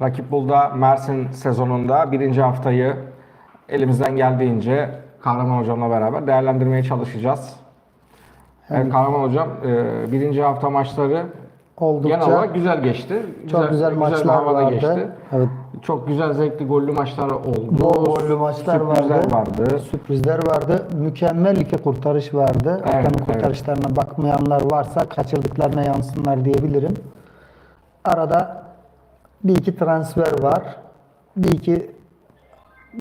Rakip Bulda Mersin sezonunda birinci haftayı elimizden geldiğince Kahraman Hocam'la beraber değerlendirmeye çalışacağız. Evet, Kahraman Hocam e, birinci hafta maçları Oldukça genel olarak güzel geçti. çok güzel, bir maçlar havada vardı. Evet. Çok güzel zevkli gollü maçlar oldu. Bol gollü maçlar Sürprizler vardı. vardı. Sürprizler vardı. Mükemmel iki kurtarış vardı. Evet, Hakan'ın evet. kurtarışlarına bakmayanlar varsa kaçırdıklarına yansınlar diyebilirim. Arada bir iki transfer var. Bir iki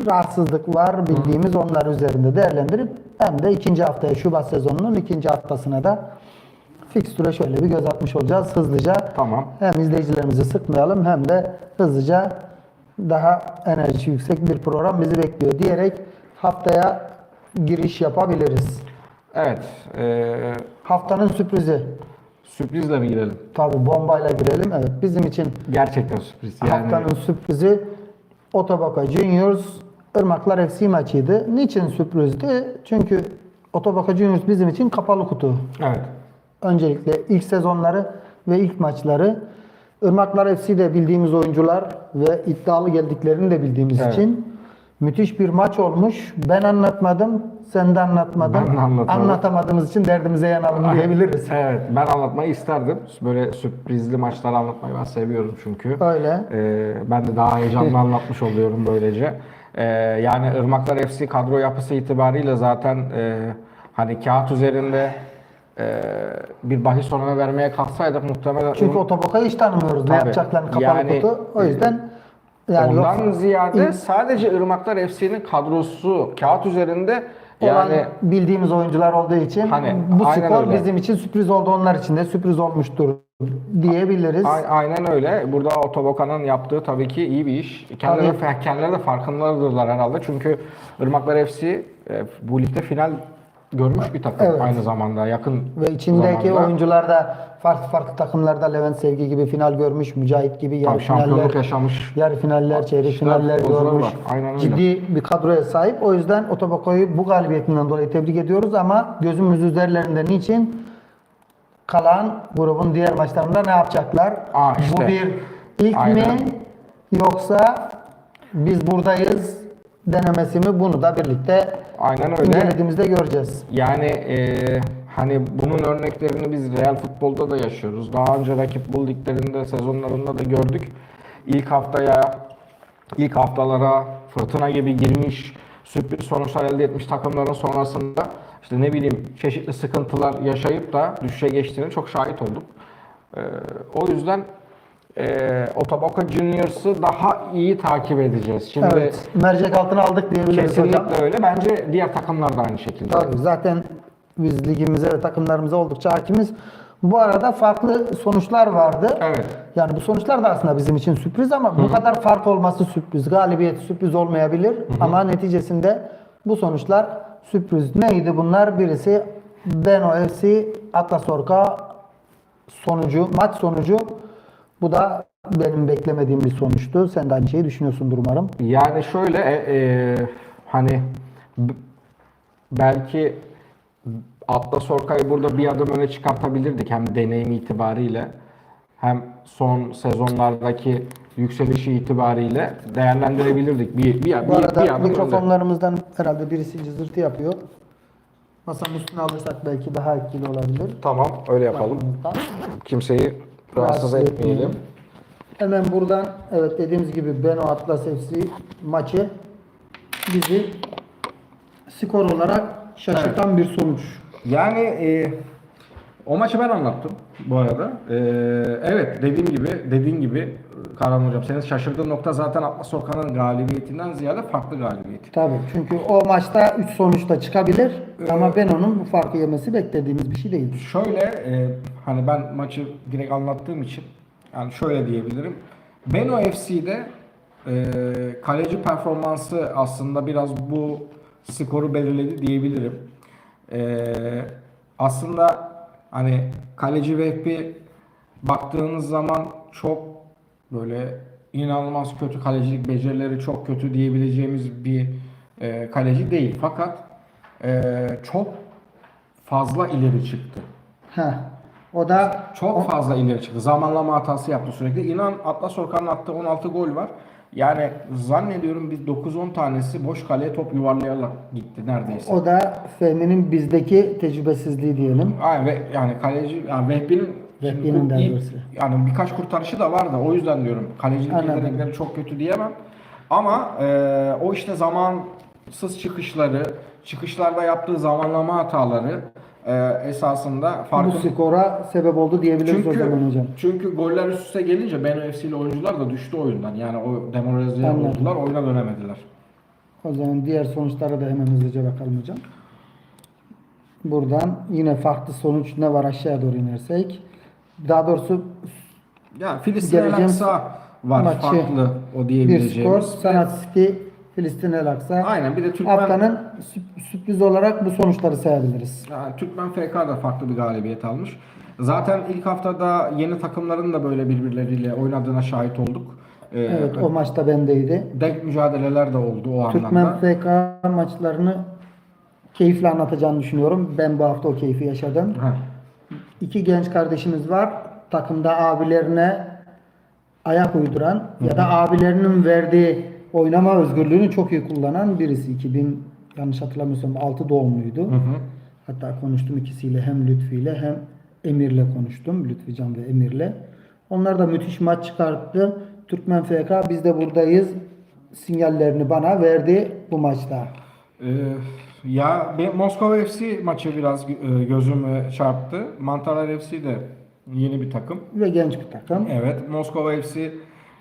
rahatsızlık var bildiğimiz onlar üzerinde değerlendirip hem de ikinci haftaya Şubat sezonunun ikinci haftasına da fikstüre şöyle bir göz atmış olacağız hızlıca. Tamam. Hem izleyicilerimizi sıkmayalım hem de hızlıca daha enerjisi yüksek bir program bizi bekliyor diyerek haftaya giriş yapabiliriz. Evet. e, Haftanın sürprizi. Sürprizle mi girelim? Tabi bombayla girelim. Evet bizim için Gerçekten sürpriz. Yani haftanın sürprizi Otobaka Juniors Irmaklar FC maçıydı. Niçin sürprizdi? Çünkü Otobaka Juniors bizim için kapalı kutu. evet. Öncelikle ilk sezonları ve ilk maçları Irmaklar FC'de bildiğimiz oyuncular ve iddialı geldiklerini de bildiğimiz Evet. için müthiş bir maç olmuş. Ben anlatmadım, sen de anlatmadın. Ben anlatmadım. Anlatamadığımız için derdimize yanalım diyebiliriz. Evet, ben anlatmayı isterdim. Böyle sürprizli maçları anlatmayı ben seviyorum çünkü. Öyle. Ee, ben de daha heyecanlı anlatmış oluyorum böylece. Ee, yani Irmaklar FC kadro yapısı itibariyle zaten e, hani kağıt üzerinde e, bir bahis oranı vermeye kalksaydık muhtemelen Çünkü Otobaka'yı hiç tanımıyoruz. Ne Tabii. yapacaklarını kapalı Yani, kutu. O yüzden yani ondan yok- ziyade İlk- sadece Irmaklar FC'nin kadrosu kağıt üzerinde olan yani bildiğimiz oyuncular olduğu için Hani, bu skor öyle. bizim için sürpriz oldu. Onlar için de sürpriz olmuştur diyebiliriz. A- Aynen öyle. Burada Otoboka'nın yaptığı tabii ki iyi bir iş. Kendileri, kendileri de farkındadırlar herhalde. Çünkü Irmaklar FC e, bu ligde final görmüş bir takım Evet. aynı zamanda yakın Ve içindeki zamanda. oyuncular da farklı farklı takımlarda Levent Sevgi gibi final görmüş, Mücahit gibi yarı Tabii şampiyonluk finaller, yaşamış. yarı finaller, çeyrek finaller görmüş. Ciddi bir kadroya sahip. O yüzden Otoboko'yu bu galibiyetinden dolayı tebrik ediyoruz ama gözümüz üzerlerinde niçin? Kalan grubun diğer maçlarında ne yapacaklar? Aa, işte. Bu bir ilk Aynen. mi yoksa biz buradayız denemesi mi? Bunu da birlikte Aynen öyle. incelediğimizde göreceğiz. Yani e, hani bunun örneklerini biz real futbolda da yaşıyoruz. Daha önce rakip bul liglerinde sezonlarında da gördük. İlk haftaya, ilk haftalara fırtına gibi girmiş, sürpriz sonuçlar elde etmiş takımların sonrasında işte ne bileyim çeşitli sıkıntılar yaşayıp da düşüşe geçtiğini çok şahit olduk. E, o yüzden e, Otoboka Juniors'ı daha iyi takip edeceğiz. Şimdi Evet. Mercek altına aldık diyebiliriz hocam. kesinlikle öyle. Bence diğer takımlar da aynı şekilde. Tabii zaten biz ligimize ve takımlarımıza oldukça hakimiz. Bu arada farklı sonuçlar vardı. Evet. Yani bu sonuçlar da aslında bizim için sürpriz ama bu kadar fark olması sürpriz. Galibiyet sürpriz olmayabilir ama neticesinde bu sonuçlar sürpriz. Neydi bunlar? Birisi Beno FC Atlas Orka sonucu, maç sonucu. Bu da benim beklemediğim bir sonuçtu. Sen de aynı şeyi düşünüyorsundur umarım. Yani şöyle e, e, hani belki Atlas Orkay'ı burada bir adım öne çıkartabilirdik hem deneyim itibariyle hem son sezonlardaki yükselişi itibariyle değerlendirebilirdik. Bir, bir, bir, Bu arada bir önde. mikrofonlarımızdan herhalde birisi cızırtı yapıyor. Masanın üstüne alırsak belki daha etkili olabilir. Tamam öyle yapalım. Kimseyi rahatsız etmeyelim. Hemen buradan evet dediğimiz gibi Beno Atlas FC maçı bizi skor olarak şaşırtan bir sonuç. Yani e, o maçı ben anlattım bu arada. E, evet dediğim gibi dediğin gibi Kahraman hocam senin şaşırdığın nokta zaten Atlas Orkan'ın galibiyetinden ziyade farklı galibiyeti. Tabii çünkü o maçta 3 sonuçta çıkabilir ama Beno'nun bu farkı yemesi beklediğimiz bir şey değil. Şöyle e, hani ben maçı direkt anlattığım için yani şöyle diyebilirim. Beno FC'de e, kaleci performansı aslında biraz bu skoru belirledi diyebilirim. E, aslında hani kaleci Vehbi baktığınız zaman çok böyle inanılmaz kötü kalecilik becerileri çok kötü diyebileceğimiz bir e, kaleci değil. Fakat e, çok fazla ileri çıktı. Heh. O da Çok fazla ileri çıktı. Zamanlama hatası yaptı sürekli. İnan Atlas Orkan'ın attığı 16 gol var. Yani zannediyorum bir 9-10 tanesi boş kaleye top yuvarlayarak gitti neredeyse. o da Fehmi'nin bizdeki tecrübesizliği diyelim. Aynen ve yani kaleci yani Vehbi'nin Vehbi'nin daha doğrusu. yani birkaç kurtarışı da var da o yüzden diyorum kalecilik yetenekleri çok kötü diyemem. Ama e, o işte zamansız çıkışları, çıkışlarda yaptığı zamanlama hataları e, esasında Bu farklı. skora sebep oldu diyebiliriz o zaman Çünkü, hocam. çünkü goller üst üste gelince Beno FC'li oyuncular da düştü oyundan. Yani o demoralize oldular, oyuna dönemediler. O zaman diğer sonuçlara da hemen hızlıca bakalım hocam. Buradan yine farklı sonuç ne var aşağıya doğru inersek. Daha doğrusu Yani Filistin Aksa var maçı farklı o bir diyebileceğimiz. skor Sanat City Filistin El Aksa. Aynen bir de Türkmen Haftanın sürp- sürpriz olarak bu sonuçları sayabiliriz. Yani Türkmen FK da farklı bir galibiyet almış. Zaten ilk haftada yeni takımların da böyle birbirleriyle oynadığına şahit olduk. Ee, Evet o maçta bendeydi. Denk mücadeleler de oldu o Türkmen anlamda. FK maçlarını keyifle anlatacağını düşünüyorum. Ben bu hafta o keyfi yaşadım. Ha. İki genç kardeşimiz var. Takımda abilerine ayak uyduran ya da abilerinin verdiği oynama özgürlüğünü çok iyi kullanan birisi. 2000 yanlış hatırlamıyorsam 6 doğumluydu. Hı hı. Hatta konuştum ikisiyle hem Lütfi ile hem Emir'le konuştum. Lütfi Can ve Emir'le. Onlar da müthiş maç çıkarttı. Türkmen FK biz de buradayız sinyallerini bana verdi bu maçta. Ee, ya ben Moskova FC maçı biraz e, gözümü çarptı. Mantalar FC de yeni bir takım. Ve genç bir takım. Evet, Moskova FC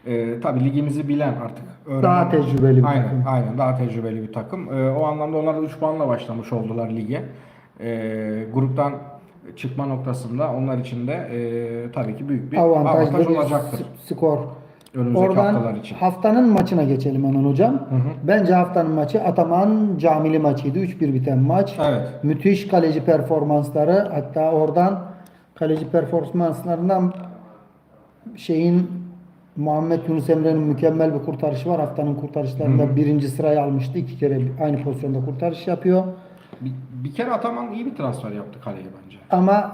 e, tabii ligimizi bilen artık. öğrenen- Daha tecrübeli bir aynen, takım. Aynen, daha tecrübeli bir takım. E, o anlamda onlar da 3 puanla başlamış oldular lige. E, gruptan çıkma noktasında onlar için de e, tabii ki büyük bir avantaj bir olacaktır. skor. Önümüzdeki Oradan haftalar için. haftanın maçına geçelim hemen hocam. Bence haftanın maçı Ataman Camili maçıydı. 3-1 biten maç. Evet. Müthiş kaleci performansları. Hatta oradan kaleci performanslarından şeyin Muhammed Yunus Emre'nin mükemmel bir kurtarışı var. Haftanın kurtarışlarında birinci sırayı almıştı. İki kere aynı pozisyonda kurtarış yapıyor. Bir, bir kere Ataman iyi bir transfer yaptı kaleye bence. Ama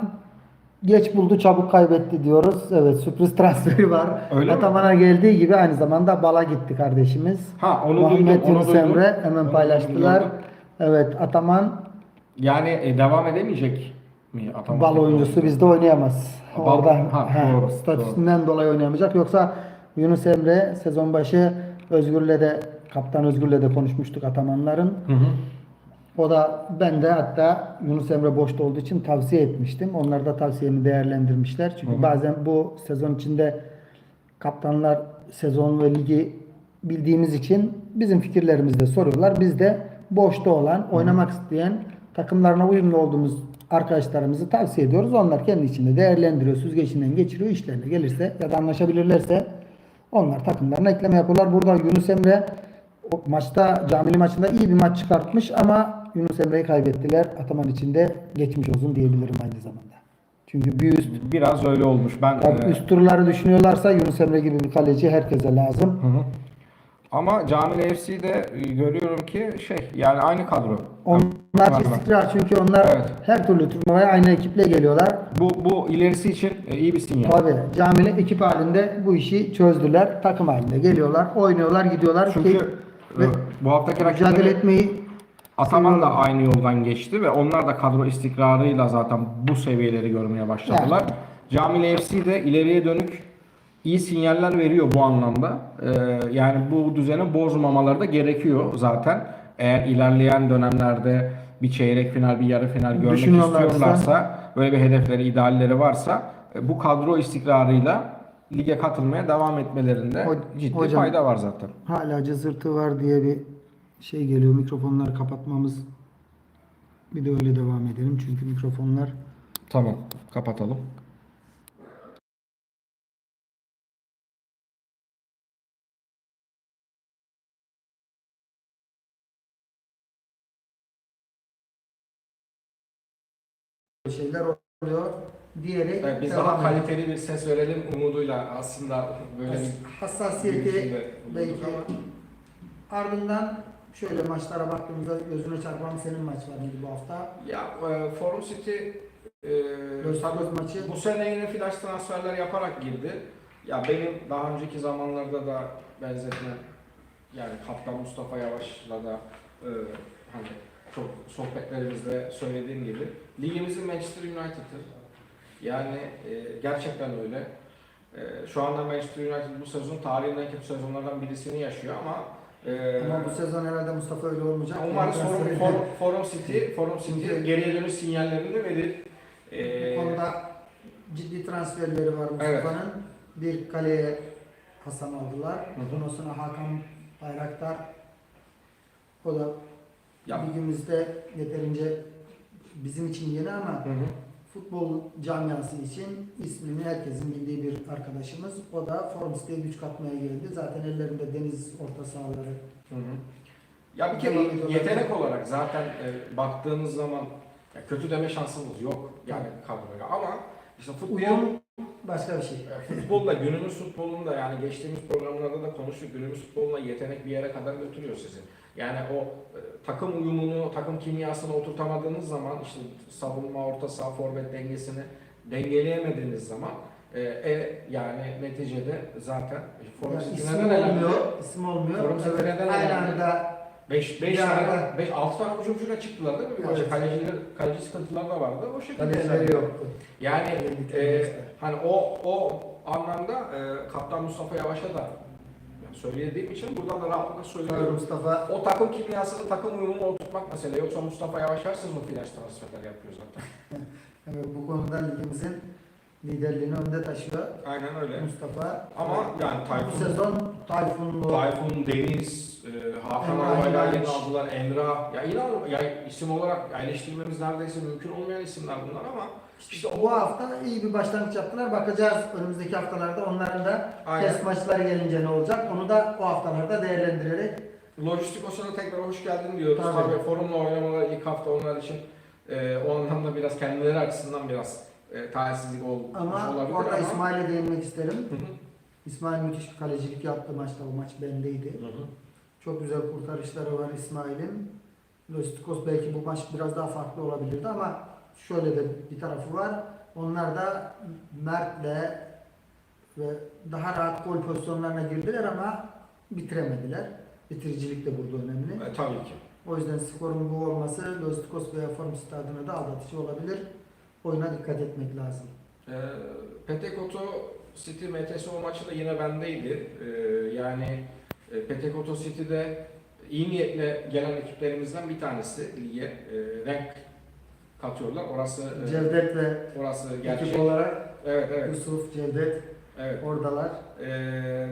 geç buldu çabuk kaybetti diyoruz. Evet sürpriz transferi var. Öyle mi? Ataman'a geldiği gibi aynı zamanda Bala gitti kardeşimiz. Ha, onu Muhammed duydum, onu Yunus duydum. Emre hemen Onu paylaştılar. duydum. Evet Ataman Yani e, devam edemeyecek mi Ataman? bal oyuncusu bizde oynayamaz. Bal- Orada ha, he, doğru, statüsünden dolayı oynayamayacak. Yoksa Yunus Emre sezon başı Özgür'le de kaptan Özgür'le de konuşmuştuk Atamanların. Hı hı. O da ben de hatta Yunus Emre boşta olduğu için tavsiye etmiştim. Onlar da tavsiyemi değerlendirmişler. Çünkü bazen bu sezon içinde kaptanlar sezon ve ligi bildiğimiz için bizim fikirlerimizi de soruyorlar. Biz de boşta olan, oynamak isteyen, takımlarına uyumlu olduğumuz arkadaşlarımızı tavsiye ediyoruz. Onlar kendi içinde değerlendiriyor, süzgecinden geçiriyor. işlerine gelirse ya da anlaşabilirlerse onlar takımlarına ekleme yapıyorlar. Burada Yunus Emre o maçta Camili maçında iyi bir maç çıkartmış ama Yunus Emre'yi kaybettiler. Ataman içinde geçmiş olsun diyebilirim aynı zamanda. Çünkü bir üst Biraz öyle olmuş. Ben e, üst turları düşünüyorlarsa Yunus Emre gibi bir kaleci herkese lazım. Hı hı. Ama Camile FC'de e, görüyorum ki şey yani aynı kadro. Onlar istikrar çünkü onlar Evet. her türlü turnuvaya aynı ekiple geliyorlar. Bu bu ilerisi için e, iyi bir sinyal. Tabii Camili ekip halinde bu işi çözdüler. Takım halinde geliyorlar, oynuyorlar, gidiyorlar. Çünkü Ki- e, bu haftaki mücadele etmeyi Ataman da aynı yoldan geçti ve onlar da kadro istikrarıyla zaten bu seviyeleri görmeye başladılar. Camile FC de ileriye dönük iyi sinyaller veriyor bu anlamda. Ee, yani bu düzeni bozmamaları da gerekiyor zaten. Eğer ilerleyen dönemlerde bir çeyrek final, bir yarı final görmek istiyorlarsa, böyle bir hedefleri, idealleri varsa e, bu kadro istikrarıyla lige katılmaya devam etmelerinde Ho- ciddi hocam- fayda var zaten. hala cızırtı var diye bir şey geliyor. Mikrofonları kapatmamız bir de öyle devam edelim. Çünkü mikrofonlar Tamam, kapatalım. Şeyler oluyor diyerek Evet, biz daha kaliteli bir ses verelim umuduyla aslında böyle bir hassasiyeti belki ama- ardından şöyle maçlara baktığımızda gözüne çarpan senin maç var mıydı bu hafta? Ya e, Forum City e, tabii maçı. bu sene yine flash transferler yaparak girdi. Ya benim daha önceki zamanlarda da benzetme yani Kaptan Mustafa Yavaş'la da e, hani çok sohbetlerimizde söylediğim gibi ligimizin Manchester United'ı. Yani e, gerçekten öyle. E, şu anda Manchester United bu sezon tarihin en kötü sezonlardan birisini yaşıyor ama e, Ama bu sezon herhalde Mustafa öyle olmayacak. Umarız Yani Forum, transferi- Forum, Forum City, Forum City geriye dönüş sinyallerini de verir. Ee, Bu konuda ciddi transferleri var Mustafa'nın. Bir kaleye Hasan aldılar. hı. Ondan sonra Hakan Bayraktar. O da Ya- ligimizde yeterince bizim için yeni ama Hı hı. futbol camiası için ismini herkesin bildiği bir arkadaşımız. O da Forum City'ye güç katmaya geldi. Zaten ellerinde deniz orta sahaları. Hı hı. Ya bir kere yetenek olarak zaten e, baktığınız zaman ya kötü deme şansımız yok yani kadroya ama işte futbol Uyum başka bir şey. futbolda günümüz futbolunda yani geçtiğimiz programlarda da konuştuk günümüz futbolunda yetenek bir yere kadar götürüyor sizi. Yani o e, takım uyumunu, takım kimyasını oturtamadığınız zaman işte savunma, orta saha, forvet dengesini dengeleyemediğiniz zaman e, e, yani neticede zaten Forum Yani isim neden elendi? olmuyor. isim olmuyor. Forum Evet, neden aynı elendi? anda 5 5 Bir tane, arada- 5 6 tane hücumcuyla çıktılar değil mi? Evet. Evet. Kaleciler, kaleci sıkıntılar da vardı. O şekilde. kalecileri elendi. yoktu. Yani e. hani o o anlamda e, Kaptan Mustafa Yavaş'a da yani söylediğim için buradan da rahatlıkla söylüyorum. Mustafa O takım kimyasını, takım uyumunu oturtmak mesele. Yoksa Mustafa Yavaş her sezon flash transferler yapıyor zaten. evet, bu konuda ligimizin liderliğini önde taşıyor. Aynen öyle. Mustafa Ama yani bu Tayfun, sezon Tayfunlu Tayfun, Deniz, e, Hakan Arabay'la yeni aldılar. Emrah. Ya inan ya isim olarak ya eleştirmemiz neredeyse mümkün olmayan isimler bunlar ama işte o bu hafta iyi bir başlangıç yaptılar. Bakacağız önümüzdeki haftalarda onların da Aynen. test maçları gelince ne olacak? Onu da bu haftalarda değerlendirerek Lojistikosuna tekrar hoş geldin diyoruz. Tabii. Tabii, forumla oynamalar ilk hafta onlar için e, o anlamda biraz kendileri açısından biraz e, talihsizlik olmuş ama olabilir orada ama. İsmail'e değinmek isterim. Hı hı. İsmail müthiş bir kalecilik yaptı maçta. O maç bendeydi. Hı hı. Çok güzel kurtarışları var İsmail'in. Lostikos belki bu maç biraz daha farklı olabilirdi ama şöyle de bir tarafı var. Onlar da Mert'le ve daha rahat gol pozisyonlarına girdiler ama bitiremediler. Bitiricilik de burada önemli. E, tabii ki. O yüzden skorun bu olması Lostikos veya Forum Stadı'na da aldatıcı olabilir. Oyuna dikkat etmek lazım. E, Petekoto City MTSO maçı da yine bendeydi. E, yani e, Petekoto City'de iyi niyetle gelen ekiplerimizden bir tanesi lige e, renk katıyorlar. Orası e, Cevdet ve orası gerçek. olarak Evet evet. Yusuf, Cevdet Evet. oradalar. Ee,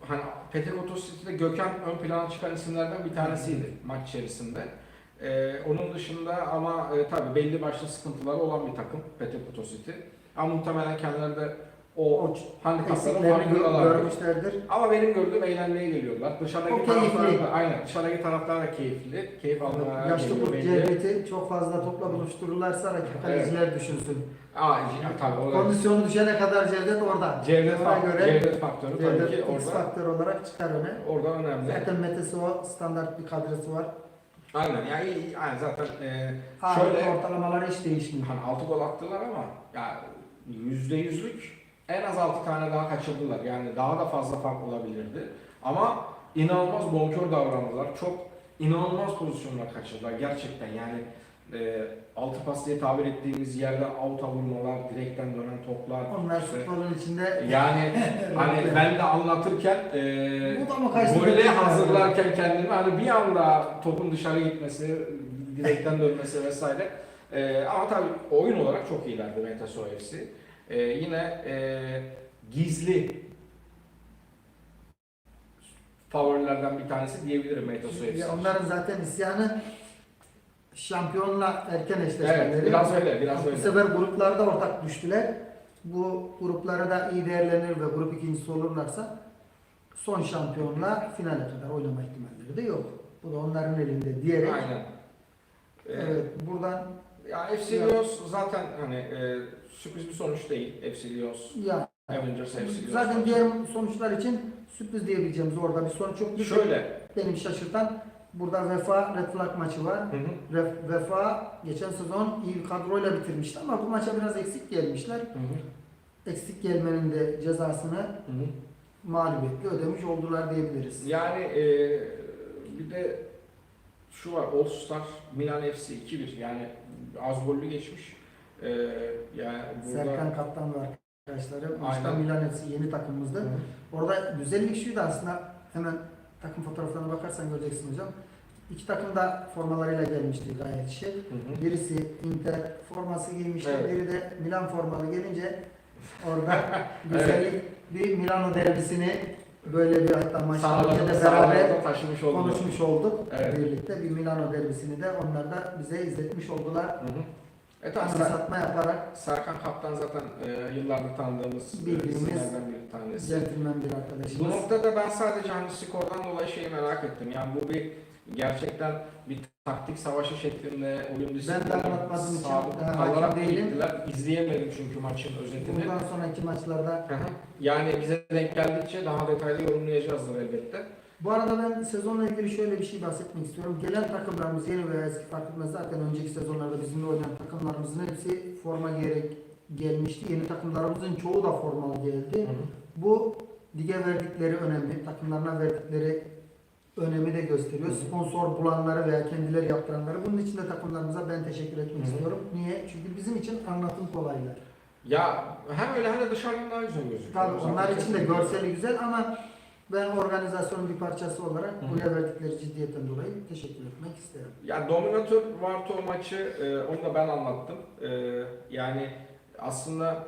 hani Petek City'de Gökhan ön plana çıkan isimlerden bir tanesiydi maç içerisinde. Ee, onun dışında ama e, tabii belli başlı sıkıntıları olan bir takım Petek City. Ama muhtemelen kendileri de o, O farkındalar. görmüşlerdir. Ama benim gördüğüm eğlenmeye geliyorlar. Dışarıdaki O taraftar da, aynen dışarıdaki taraftar da keyifli. Keyif almaya Yaşlı belli. Cevdet'i çok fazla topla buluştururlarsa rakip kaleciler düşünsün. Aa, tabii o da Kondisyonu düşene kadar Cevdet orada. Cevdet, Ona göre Cevdet faktörü tabii Cevdet ki X orada, faktör olarak çıkar öne. orada önemli. Zaten Metesi o standart bir kadrosu var. Aynen yani, aynen zaten e, şöyle ortalamaları hiç değişmiyor. hani 6 gol attılar ama ya yüzde yüzlük en az 6 tane daha kaçırdılar. Yani daha da fazla fark olabilirdi. Ama inanılmaz bonkör davrandılar. Çok inanılmaz pozisyonlar kaçırdılar gerçekten. Yani e, altı pas diye tabir ettiğimiz yerden avuta vurmalar, direkten dönen toplar. Onlar futbolun içinde yani hani ben de anlatırken e, gole hazırlarken kendimi hani bir anda topun dışarı gitmesi, direkten dönmesi vesaire. E, ama tabii oyun olarak çok iyilerdi Metaso FC. E, yine e, gizli favorilerden bir tanesi diyebilirim FC. Ya onların zaten isyanı şampiyonla erken eşleşmeleri. Evet, biraz öyle, biraz Bu öyle. sefer gruplarda ortak düştüler. Bu grupları da iyi değerlenir ve grup ikincisi olurlarsa son şampiyonla finale kadar oynama ihtimalleri de yok. Bu da onların elinde diyerek. Aynen. E, Evet, buradan Ya FC Lions zaten hani e, sürpriz bir sonuç değil. FC Lions, ya Avengers FC Lions. zaten diğer sonuçlar için sürpriz diyebileceğimiz orada bir sonuç yok. Bir Şöyle, benim şaşırtan Burada Vefa Red Flag maçı var. Hı hı. Ref- Vefa geçen sezon iyi bir kadroyla bitirmişti ama bu maça biraz eksik gelmişler. Hı hı. Eksik gelmenin de cezasını Hı hı. mağlubiyetle ödemiş oldular diyebiliriz. Yani e, bir de şu var All Star Milan FC 2-1 yani az gollü geçmiş. E, yani burada Serkan Kaptan ve arkadaşları. Maçta. Milan FC yeni takımımızdı. Hı. Orada güzellik şuydu aslında hemen takım fotoğraflarına bakarsan göreceksin hocam. İki takım da formalarıyla gelmişti gayet şık. Hı hı. Birisi Inter forması giymişti, Evet. biri de Milan formalı gelince orada güzellik bir Milano derbisini böyle bir hatta sahalarda beraber taşımış oldu. konuşmuş olduk Evet. birlikte. Bir Milano derbisini de onlar da bize izletmiş oldular. Hı hı. E tamam, Anımsatma yaparak Serkan Kaptan zaten e, yıllardır tanıdığımız e, Bildiğimiz bir tanesi. centilmen bir Bu arkadaşımız. noktada ben sadece hani skordan dolayı şeyi merak ettim. Yani bu bir gerçekten bir taktik savaşı şeklinde oyun disiplinine de anlatmadığım için daha hakim değilim. gittiler. İzleyemedim çünkü maçın özetini. Bundan sonraki maçlarda Hı hı. yani bize denk geldikçe daha detaylı yorumlayacağızdır elbette. Bu arada ben sezonla ilgili şöyle bir şey bahsetmek istiyorum. Gelen takımlarımız yeni veya eski fark etmez. Zaten önceki sezonlarda bizimle oynayan takımlarımızın hepsi forma giyerek gelmişti. Yeni takımlarımızın çoğu da formalı geldi. Bu lige verdikleri önemi, takımlarına verdikleri önemi de gösteriyor. Sponsor bulanları veya kendileri yaptıranları. Bunun için de takımlarımıza ben teşekkür etmek Hı istiyorum. Niye? Çünkü bizim için anlatım kolaylar. Ya hem öyle hem de dışarıdan daha güzel gözüküyor. Tabii Zaten onlar için de kesinlikle. görseli güzel ama ben organizasyonun bir parçası olarak hı. buraya verdikleri ciddiyetten dolayı teşekkür etmek isterim. Ya Dominator Varto maçı e, onu da ben anlattım. E, yani aslında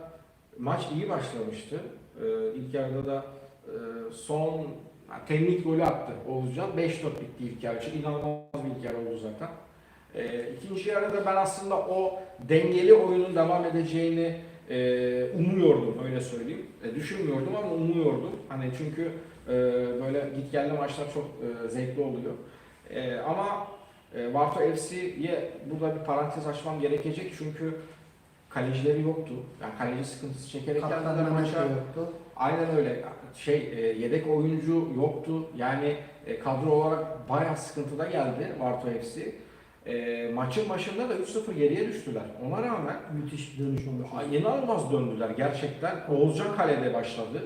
maç iyi başlamıştı. E, ilk yarıda da e, son yani temlik golü attı Oğuzcan. 5-4 bitti ilk yarı. Çünkü inanılmaz bir ilk yarı oldu zaten. E, ikinci yarıda ben aslında o dengeli oyunun devam edeceğini e, umuyordum öyle söyleyeyim. E, düşünmüyordum ama umuyordum. Hani çünkü e, böyle git geldi maçlar çok e, zevkli oluyor. E, ama e, Varto FC'ye burada bir parantez açmam gerekecek çünkü kalecileri yoktu. Yani kaleci sıkıntısı çekerek geldiler maça. Aynen öyle. Şey e, yedek oyuncu yoktu. Yani e, kadro olarak bayağı sıkıntıda geldi Varto FC. E, maçın başında da 3-0 geriye düştüler. Ona rağmen Müthiş bir dönüş olmuş. İnanılmaz döndüler gerçekten. Oğuzcan kalede başladı.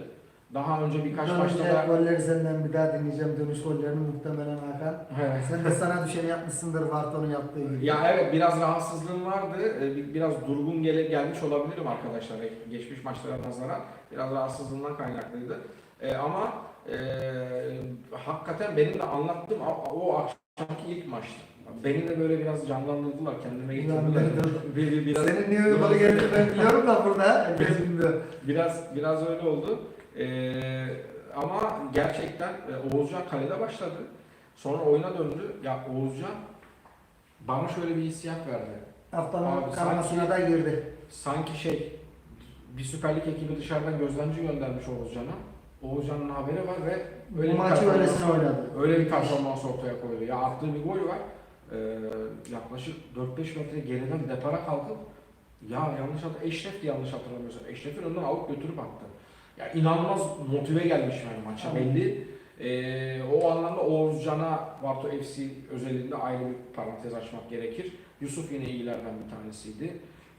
Daha önce birkaç maçta Dönünce da golleri senden bir daha dinleyeceğim dönüş gollerini muhtemelen Hakan. Evet. Sen de sana düşeni yapmışsındır Varton'un yaptığı gibi. Ya evet biraz rahatsızlığım vardı. Bir- Biraz durgun gele, gelmiş olabilirim arkadaşlar. Geçmiş maçlara nazaran biraz rahatsızlığımdan kaynaklıydı. Ee, ama e, hakikaten benim de anlattığım o, akşamki ilk maçtı. Beni de böyle biraz canlandırdılar, kendime getirdiler. Bir- bir- biraz, Senin niye uyumalı geldiğini ben biliyorum da burada. Herkes bilmiyor. biraz biraz öyle oldu. Ee, ama gerçekten e, Oğuzcan kalede başladı. Sonra oyuna döndü. Ya Oğuzcan bana şöyle bir hissiyat verdi. Haftanın karmasına da girdi. sanki şey bir Süper Lig ekibi dışarıdan gözlemci göndermiş Oğuzcan'a. Oğuzcan'ın haberi var ve bir maçı performans- öylesine oynadı. Öyle bir performans ortaya koyuyor. Ya attığı bir gol var. Ee, yaklaşık 4-5 metre geriden depara kalkıp ya yanlış hat Eşref diye yanlış hatırlamıyorsam. Eşref'in önünden alıp götürüp attı. Ya inanılmaz motive gelmiş yani maça Tamam. belli. Ee, o anlamda Oğuzcan'a Varto FC özelinde ayrı bir parantez açmak gerekir. Yusuf yine iyilerden bir tanesiydi.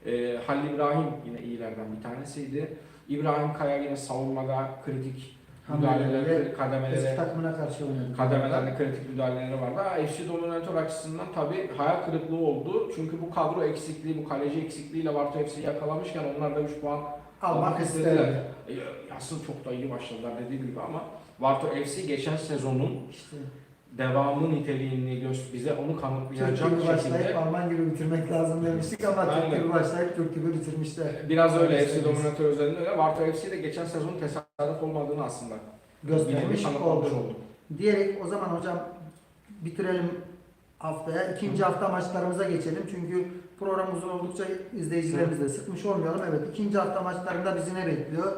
Ee, Halil İbrahim yine iyilerden bir tanesiydi. İbrahim Kaya yine savunmada kritik müdahaleleri, kademelere, takımına karşı oynadı. kademelerde kritik müdahaleleri vardı. FC Dominator açısından tabii hayal kırıklığı oldu. Çünkü bu kadro eksikliği, bu kaleci eksikliğiyle Varto FC'yi yakalamışken onlar da 3 puan Almak istediler. istedi. E, aslında çok da iyi başladılar dediğim gibi ama Varto FC geçen sezonun İşte devamı niteliğini göz bize onu Türk kanıtlayacak gibi başlayıp şekilde Alman gibi bitirmek lazım demiştik ama Türk gibi başlayıp Türk gibi bitirmişler. biraz öyle FC Evet. Dominator özelinde öyle. Varto FC de geçen sezonun tesadüf olmadığını aslında Göstermiş kanıtlamış oldu. oldu. Diyerek o zaman hocam bitirelim haftaya. İkinci hafta maçlarımıza geçelim. Çünkü program uzun oldukça izleyicilerimiz de sıkmış olmayalım. Evet ikinci hafta maçlarında bizi ne bekliyor?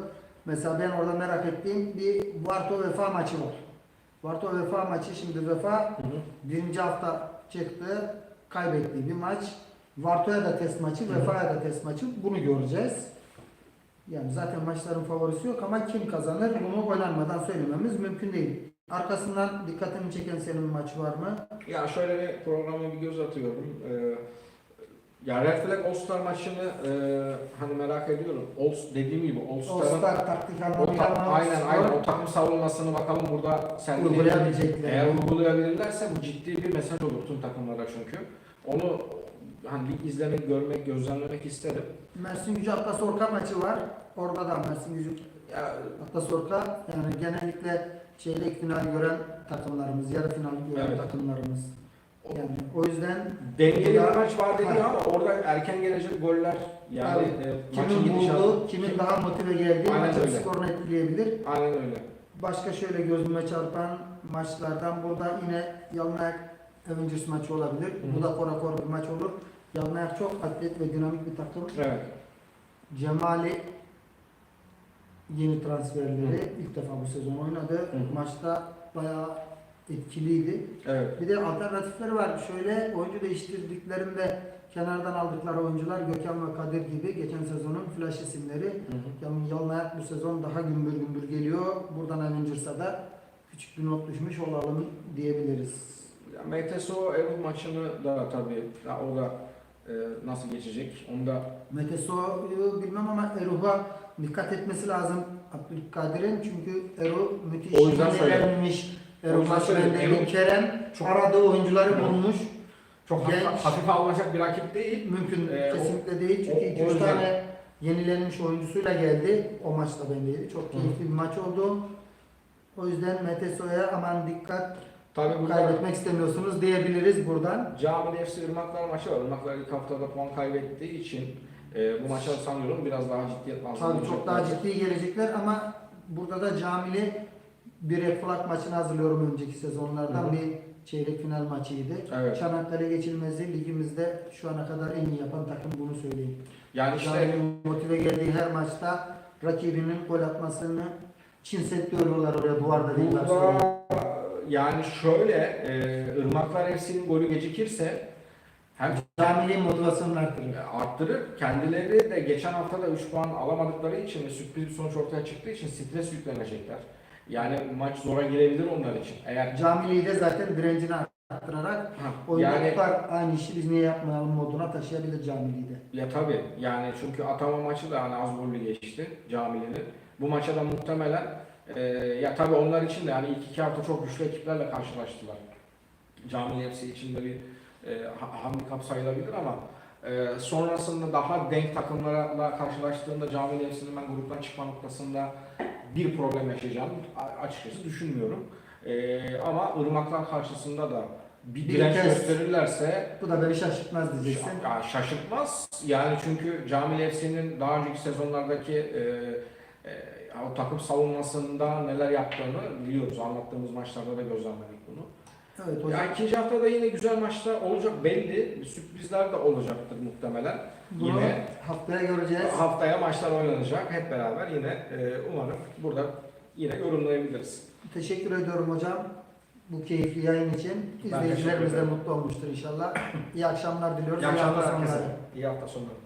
Mesela ben orada merak ettiğim bir Varto Vefa maçı var. Varto Vefa maçı şimdi Vefa Hı hı. birinci hafta çıktı. Kaybettiği bir maç. Varto'ya da test maçı. Vefa'ya da test maçı. Bunu göreceğiz. Yani zaten maçların favorisi yok ama kim kazanır bunu oynanmadan söylememiz mümkün değil. Arkasından dikkatini çeken senin maç var mı? Ya şöyle bir programa bir göz atıyorum. Ee, ya Red Flag All Star maçını e, hani merak ediyorum. All, dediğim gibi All Star'ın All-Star taktik o anlamıyla ta- aynen aynen o takım savunmasını bakalım burada sen Uygulayabilecekler. Eğer uygulayabilirlerse bu ciddi bir mesaj olur tüm takımlara çünkü. Onu hani lig izlemek, görmek, gözlemlemek isterim. Mersin Gücü Atlas Orka maçı var. Orada da Mersin Gücü Atlas Orka yani genellikle çeyrek final gören takımlarımız, yarı final gören Evet. takımlarımız. Yani o yüzden dengeli bir maç var deniyor ama orada erken gelecek goller yani e, maçın kimin gidişatı. kimin daha motive geldiği Aynen maçın öyle. skorunu etkileyebilir. Aynen öyle. Başka şöyle gözüme çarpan maçlardan burada yine Yalnayak Avengers maçı olabilir. Hı. Bu da korakor bir maç olur. Yalnayak çok atlet ve dinamik bir takım. Evet. Cemali yeni transferleri ilk defa bu sezon oynadı. Hı. Maçta bayağı etkiliydi. Evet. Bir de alternatifleri var. Şöyle oyuncu değiştirdiklerinde kenardan aldıkları oyuncular Gökhan ve Kadir gibi geçen sezonun flash isimleri. Yani Yalnayak bu sezon daha gümbür gümbür geliyor. Buradan Avengers'a da küçük bir not düşmüş olalım diyebiliriz. Ya, MTSO Erol maçını da tabii ya, o da e, nasıl geçecek onu da Meteso'yu bilmem ama Eruh'a dikkat etmesi lazım Abdülkadir'in çünkü Eru müthiş O yüzden söyledim. maçlarında Eru- Kerem çok- aradığı oyuncuları Evet. bulmuş. çok Genç. hafif, hafife alınacak bir rakip değil. Mümkün Ee, o- kesinlikle değil o- çünkü o 2-3 yüzden- tane yenilenmiş oyuncusuyla geldi. O maçta bendeydi. Çok keyifli bir maç oldu. O yüzden Meteso'ya aman dikkat Tabii burada kaybetmek istemiyorsunuz diyebiliriz buradan. Camili FC Irmaklar maçı var. Irmaklar ilk haftada puan kaybettiği için e, bu maça sanıyorum biraz daha ciddiyet lazım. Tabii çok daha ciddi gelecekler ama burada da Camili bir red flag maçını hazırlıyorum önceki sezonlardan Hı hı. bir çeyrek final maçıydı. Evet. Çanakkale geçilmezi ligimizde şu ana kadar en iyi yapan takım bunu söyleyeyim. Yani işte Camili motive geldiği her maçta rakibinin gol atmasını Çin Seddi örüyorlar oraya duvarda diyorlar. söyleyeyim. burada yani şöyle e, Irmaklar FC'nin golü gecikirse hem Camili motivasyonunu artırır. arttırır. Kendileri de geçen hafta da 3 puan alamadıkları için ve sürpriz bir sonuç ortaya çıktığı için stres yüklenecekler. Yani maç zora girebilir onlar için. Eğer Camili'yi de zaten direncini arttırarak Ha, oyunda yani tutar aynı işi biz niye yapmayalım moduna taşıyabilir Camili'yi de. ya tabii yani çünkü atama maçı da hani az gollü geçti Camili'nin. Bu maça da muhtemelen e, ya tabii onlar için de yani ilk iki hafta çok güçlü ekiplerle karşılaştılar. Camili FC için de bir e, ha- handikap sayılabilir ama e, sonrasında daha denk takımlarla karşılaştığında Camili FC'nin ben gruptan çıkma noktasında bir problem yaşayacağını açıkçası düşünmüyorum. E, ama Irmaklar karşısında da bir direnç gösterirlerse Bu da beni şaşırtmaz diyeceksin. ya şaşırtmaz. Yani çünkü Camil FC'nin daha önceki sezonlardaki e, e, o takım savunmasında neler yaptığını biliyoruz. Anlattığımız maçlarda da gözlemledik bunu. Evet hocam. Ya ikinci haftada yine güzel maçlar olacak belli. Sürprizler de olacaktır muhtemelen. Bunu Yine haftaya göreceğiz. haftaya maçlar oynanacak hep beraber yine e, umarım burada yine yorumlayabiliriz. Teşekkür ediyorum hocam. Bu keyifli yayın için. İzleyicilerimiz de mutlu olmuştur inşallah. İyi akşamlar diliyoruz. İyi akşamlar hafta sonları. herkese. İyi hafta sonları.